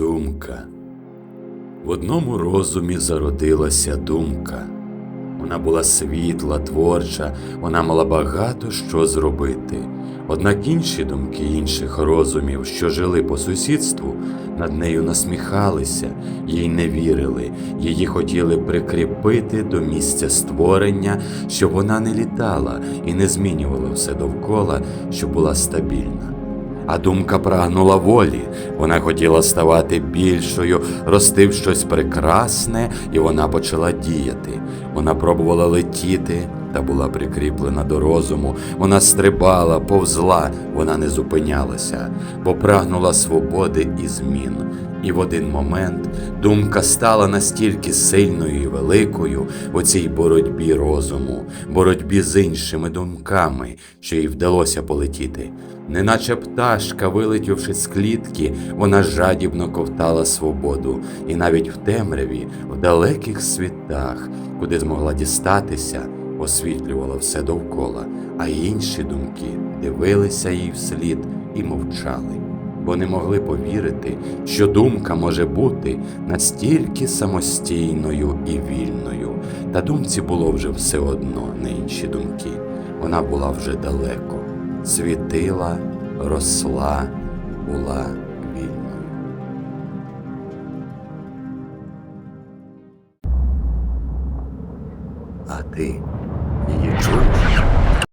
Думка. В одному розумі зародилася думка. Вона була світла, творча, вона мала багато що зробити. Однак інші думки інших розумів, що жили по сусідству, над нею насміхалися, їй не вірили, її хотіли прикріпити до місця створення, щоб вона не літала і не змінювала все довкола, щоб була стабільна. А думка прагнула волі. Вона хотіла ставати більшою, рости в щось прекрасне, і вона почала діяти. Вона пробувала летіти та була прикріплена до розуму. Вона стрибала, повзла, вона не зупинялася, бо прагнула свободи і змін. І в один момент думка стала настільки сильною і великою у цій боротьбі розуму, боротьбі з іншими думками, що їй вдалося полетіти. Неначе пташка, вилетівши з клітки, вона жадібно ковтала свободу, і навіть в темряві, в далеких світах, куди змогла дістатися, освітлювала все довкола, а інші думки дивилися їй вслід і мовчали бо не могли повірити, що думка може бути настільки самостійною і вільною. Та думці було вже все одно на інші думки. Вона була вже далеко, світила, росла, була вільною. А ти you drew.